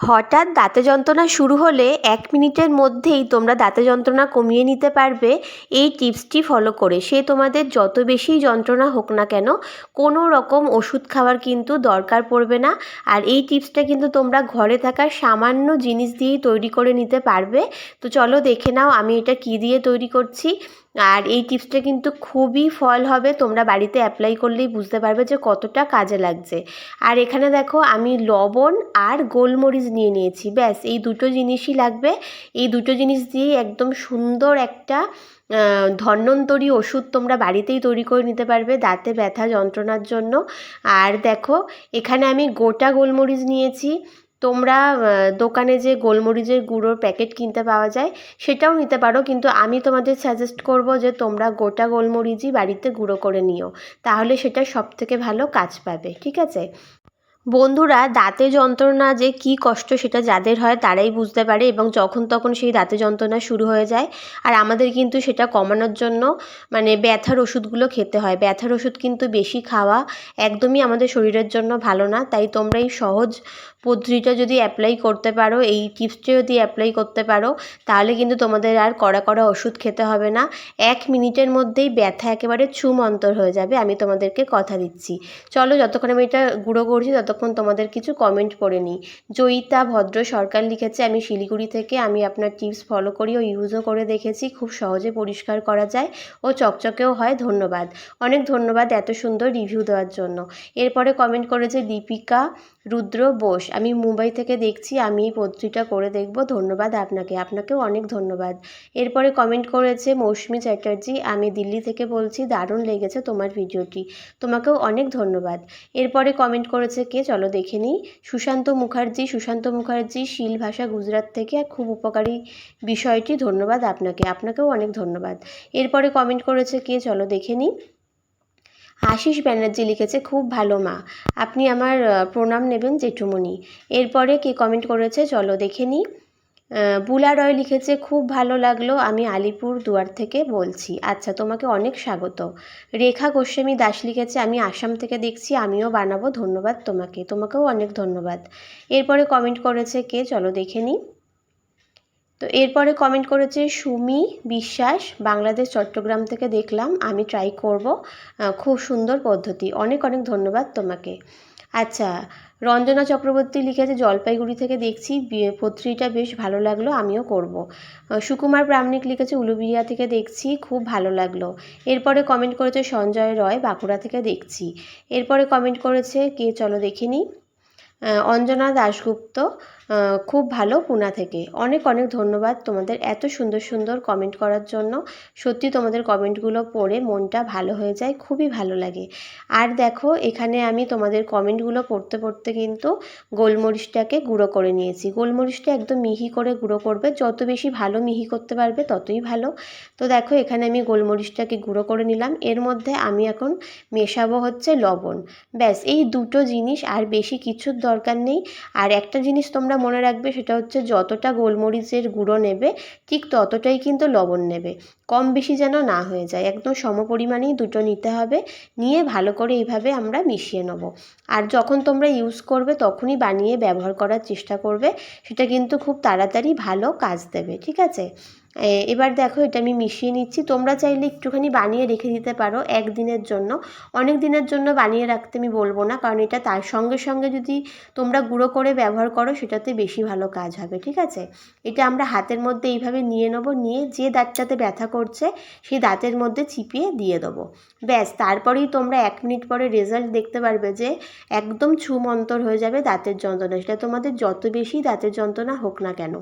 হঠাৎ দাঁতে যন্ত্রণা শুরু হলে এক মিনিটের মধ্যেই তোমরা দাঁতে যন্ত্রণা কমিয়ে নিতে পারবে। এই টিপসটি ফলো করে সে তোমাদের যত বেশি যন্ত্রণা হোক না কেন, কোনো রকম ওষুধ খাওয়ার কিন্তু দরকার পড়বে না। আর এই টিপসটা কিন্তু তোমরা ঘরে থাকা সামান্য জিনিস দিয়েই তৈরি করে নিতে পারবে। তো চলো দেখে নাও আমি এটা কী দিয়ে তৈরি করছি। আর এই টিপসটা কিন্তু খুবই ফল হবে। তোমরা বাড়িতে অ্যাপ্লাই করলেই বুঝতে পারবে যে কতটা কাজে লাগছে। আর এখানে দেখো, আমি লবণ আর গোলমরিচ নিয়ে নিয়েছি। ব্যাস, এই দুটো জিনিসই লাগবে। এই দুটো জিনিস দিয়েই একদম সুন্দর একটা ধন্বন্তরী ওষুধ তোমরা বাড়িতেই তৈরি করে নিতে পারবে দাঁতে ব্যথা যন্ত্রণার জন্য। আর দেখো, এখানে আমি গোটা গোলমরিচ নিয়েছি। তোমরা দোকানে যে গোলমরিচের গুঁড়োর প্যাকেট কিনতে পাওয়া যায়, সেটাও নিতে পারো। কিন্তু আমি তোমাদের সাজেস্ট করব যে তোমরা গোটা গোলমরিচই বাড়িতে গুঁড়ো করে নিও। তাহলে সেটা সবথেকে ভালো কাজ পাবে। ঠিক আছে? বন্ধুরা, দাঁতে যন্ত্রণা যে কী কষ্ট সেটা যাদের হয় তারাই বুঝতে পারে এবং যখন তখন সেই দাঁতে যন্ত্রণা শুরু হয়ে যায়। আর আমাদের কিন্তু সেটা কমানোর জন্য মানে ব্যথার ওষুধগুলো খেতে হয়। ব্যথার ওষুধ কিন্তু বেশি খাওয়া একদমই আমাদের শরীরের জন্য ভালো না। তাই তোমরা এই সহজ পদ্ধতিটা যদি অ্যাপ্লাই করতে পারো, এই টিপসটা যদি অ্যাপ্লাই করতে পারো, তাহলে কিন্তু তোমাদের আর কড়া কড়া ওষুধ খেতে হবে না। এক মিনিটের মধ্যেই ব্যথা একেবারে ছুমন্তর হয়ে যাবে, আমি তোমাদেরকে কথা দিচ্ছি। চলো, যতক্ষণ আমি এটা গুঁড়ো করছি, ততক্ষণ তোমাদের কিছু কমেন্ট পড়ে নিই। জয়িতা ভদ্র সরকার লিখেছে, আমি শিলিগুড়ি থেকে, আমি আপনার টিপস ফলো করি ও ইউজও করে দেখেছি। খুব সহজে পরিষ্কার করা যায় ও চকচকেও হয়। ধন্যবাদ। অনেক ধন্যবাদ এত সুন্দর রিভিউ দেওয়ার জন্য। এরপরে কমেন্ট করেছে, দীপিকা রুদ্র বোস, আমি মুম্বাই থেকে দেখছি, আমি এই পদ্ধতিটা করে দেখব। ধন্যবাদ আপনাকে, আপনাকেও অনেক ধন্যবাদ। এরপরে কমেন্ট করেছে, মৌসুমি চ্যাটার্জি, আমি দিল্লি থেকে বলছি, দারুণ লেগেছে তোমার ভিডিওটি তোমাকেও অনেক ধন্যবাদ। এরপরে কমেন্ট করেছে কে? চলো দেখে নিই। সুশান্ত মুখার্জি সুশান্ত মুখার্জি, শিল ভাষা গুজরাট থেকে খুব উপকারী বিষয়টি। ধন্যবাদ আপনাকে। আপনাকেও অনেক ধন্যবাদ। এরপরে কমেন্ট করেছে কে? চলো দেখে নিই। আশিস ব্যানার্জি লিখেছে, খুব ভালো মা। আপনি আমার প্রণাম নেবেন জেঠুমণি। এরপরে কে কমেন্ট করেছে? চলো দেখে নিই। বুলা রয় লিখেছে খুব ভালো লাগল। আমি আলিপুর দুয়ার থেকে বলছি। আচ্ছা তোমাকে অনেক স্বাগত। রেখা গোস্বামী দাস লিখেছে, আমি আসাম থেকে দেখছি, আমিও বানাবো, ধন্যবাদ তোমাকে। তোমাকেও অনেক ধন্যবাদ। এরপরে কমেন্ট করেছে কে? চলো দেখে নিই। তো এরপরে কমেন্ট করেছে, সুমি বিশ্বাস, বাংলাদেশ, চট্টগ্রাম থেকে দেখলাম, আমি ট্রাই করব। খুব সুন্দর পদ্ধতি। অনেক অনেক ধন্যবাদ তোমাকে। আচ্ছা রঞ্জনা চক্রবর্তী লিখেছে, জলপাইগুড়ি থেকে দেখছি পত্রিটা বেশ ভালো লাগল, আমিও করব। সুকুমার প্রামাণিক লিখেছে উলুবিরিয়া থেকে দেখছি, খুব ভালো লাগল। এরপরে কমেন্ট করেছে, সঞ্জয় রয়, বাঁকুড়া থেকে দেখছি। এরপরে কমেন্ট করেছে, কে, চলো দেখিনি অঞ্জনা দাশগুপ্ত খুব ভালো পুনা থেকে। অনেক অনেক ধন্যবাদ তোমাদের এত সুন্দর সুন্দর কমেন্ট করার জন্য। সত্যি তোমাদের কমেন্টগুলো পড়ে মনটা ভালো হয়ে যায়, খুবই ভালো লাগে। আর দেখো, এখানে আমি তোমাদের কমেন্টগুলো পড়তে পড়তে কিন্তু গোলমরিচটাকে গুঁড়ো করে নিয়েছি। গোলমরিচটা একদম মিহি করে গুঁড়ো করবে। যত বেশি ভালো মিহি করতে পারবে, ততই ভালো। তো দেখো, এখানে আমি গোলমরিচটাকে গুঁড়ো করে নিলাম। এর মধ্যে আমি এখন মেশাবো হচ্ছে লবণ। ব্যাস, এই দুটো জিনিস আর বেশি কিছুর দরকার নেই। আর একটা জিনিস তোমরা মনে রাখবে, সেটা হচ্ছে যতটা গোলমরিচের গুঁড়ো নেবে, ঠিক ততটাই কিন্তু লবণ নেবে। কম বেশি যেন না হয়ে যায়। একদম সম পরিমাণেই দুটো নিতে হবে। নিয়ে ভালো করে এইভাবে আমরা মিশিয়ে নেব। আর যখন তোমরা ইউজ করবে, তখনই বানিয়ে ব্যবহার করার চেষ্টা করবে। সেটা কিন্তু খুব তাড়াতাড়ি ভালো কাজ দেবে, ঠিক আছে? এবার দেখো, এটা আমি মিশিয়ে নিচ্ছি। তোমরা চাইলে একটুখানি বানিয়ে রেখে দিতে পারো একদিনের জন্য। অনেক দিনের জন্য বানিয়ে রাখতে আমি বলব না, কারণ এটা তার সঙ্গে সঙ্গে যদি তোমরা গুঁড়ো করে ব্যবহার করো, সেটাতে বেশি ভালো কাজ হবে, ঠিক আছে? এটা আমরা হাতের মধ্যে এইভাবে নিয়ে নেব। নিয়ে যে দাঁতটাতে ব্যথা করছে, সেই দাঁতের মধ্যে চিপিয়ে দিয়ে দেবো। ব্যাস, তারপরেই তোমরা এক মিনিট পরে রেজাল্ট দেখতে পারবে যে একদম ছুমন্তর হয়ে যাবে দাঁতের যন্ত্রণা। সেটা তোমাদের যত বেশি দাঁতের যন্ত্রণা হোক না কেন।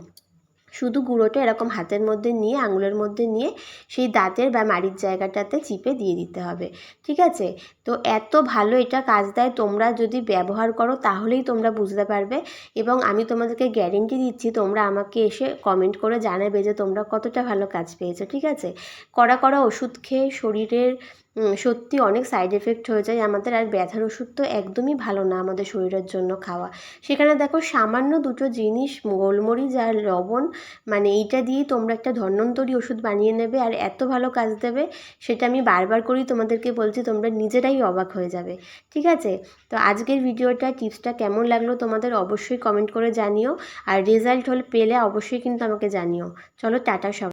শুধু গুঁড়োটা এরকম হাতের মধ্যে নিয়ে, আঙুলের মধ্যে নিয়ে সেই দাঁতের বা মাড়ির জায়গাটাতে চিপে দিয়ে দিতে হবে, ঠিক আছে? তো এত ভালো এটা কাজ দেয়, তোমরা যদি ব্যবহার করো তাহলেই তোমরা বুঝতে পারবে এবং আমি তোমাদেরকে গ্যারেন্টি দিচ্ছি, তোমরা আমাকে এসে কমেন্ট করে জানাবে যে তোমরা কতটা ভালো কাজ পেয়েছ, ঠিক আছে? কড়া কড়া ওষুধ খেয়ে শরীরের সত্যি অনেক সাইড এফেক্ট হয়ে যায়। আমাদের আর ব্যথার ওষুধ তো একদমই ভালো না আমাদের শরীরের জন্য খাওয়া। সেখানে দেখো সামান্য দুটো জিনিস, গোলমরিচ আর লবণ মানে এইটা দিয়েই তোমরা একটা ধন্বন্তরী ওষুধ বানিয়ে নেবে আর এত ভালো কাজ দেবে, সেটা আমি বারবার করেই তোমাদেরকে বলছি, তোমরা নিজেরাই অবাক হয়ে যাবে। ঠিক আছে? তো আজকের ভিডিওটা টিপসটা কেমন লাগল তোমাদের অবশ্যই কমেন্ট করে জানিও। আর রেজাল্ট হলে পেলে অবশ্যই কিন্তু আমাকে জানিও। চলো টাটা সব